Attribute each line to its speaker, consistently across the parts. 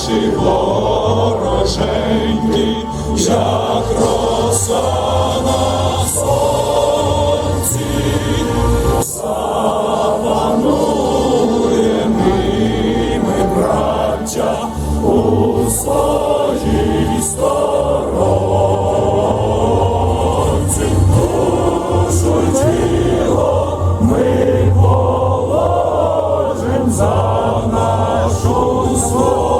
Speaker 1: Наші вороженьки, як роса на сонці, запануємо, браття, у своїй стороні. Слава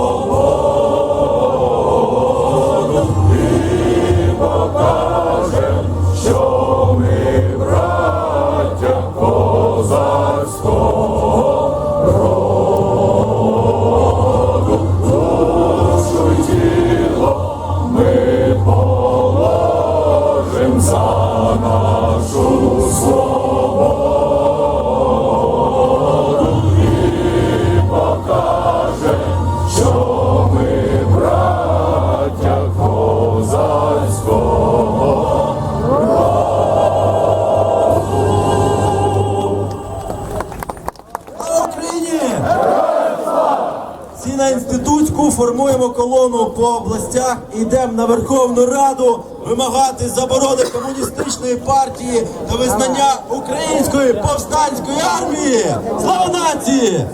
Speaker 1: Всі на інститутську формуємо колону по областях і йдемо на Верховну Раду вимагати заборони комуністичної партії та визнання української повстанської армії! Слава нації!